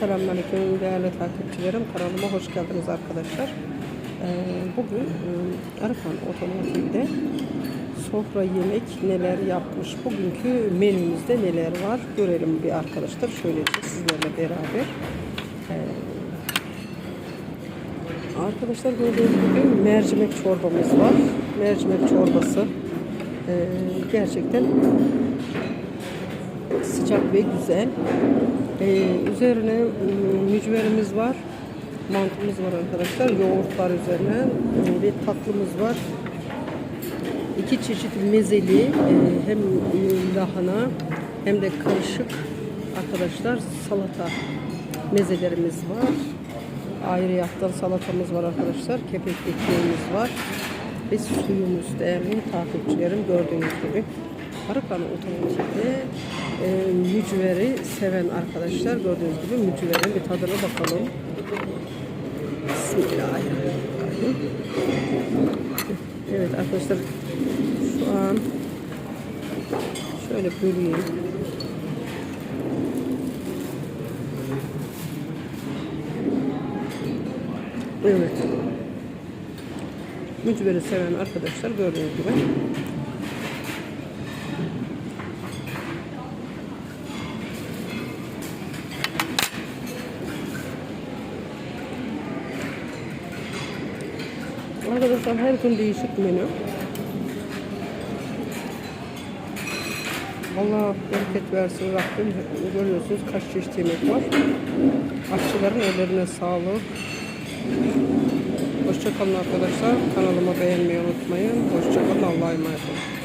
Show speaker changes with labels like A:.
A: Selamünaleyküm değerli takipçilerim. Kanalıma hoş geldiniz arkadaşlar. Ee, Bugün e, Arkan Otomotiv'de sofra yemek neler yapmış. Bugünkü menümüzde neler var görelim bir arkadaşlar. Şöylece sizlerle beraber. Ee, Arkadaşlar gördüğünüz gibi mercimek çorbamız var. Mercimek çorbası gerçekten sıcak ve güzel. Ee, üzerine e, mücverimiz var. Mantımız var arkadaşlar. Yoğurtlar üzerine e, ve tatlımız var. İki çeşit mezeli e, hem lahana hem de karışık arkadaşlar salata mezelerimiz var. Ayrıyattan salatamız var arkadaşlar. Kepek ekmeğimiz var. Ve suyumuz değerli takipçilerim gördüğünüz gibi. Arıkan otomotivde e, mücveri seven arkadaşlar gördüğünüz gibi mücverin bir tadına bakalım. Bismillahirrahmanirrahim. Evet arkadaşlar şu an şöyle böleyim. Evet. Mücveri seven arkadaşlar gördüğünüz gibi. Arkadaşlar her gün değişik menü. Allah bereket versin Rabbim. Görüyorsunuz kaç çeşit yemek var. Aşçıların ellerine sağlık. Hoşçakalın arkadaşlar. Kanalıma beğenmeyi unutmayın. Hoşçakalın. Allah'a emanet olun.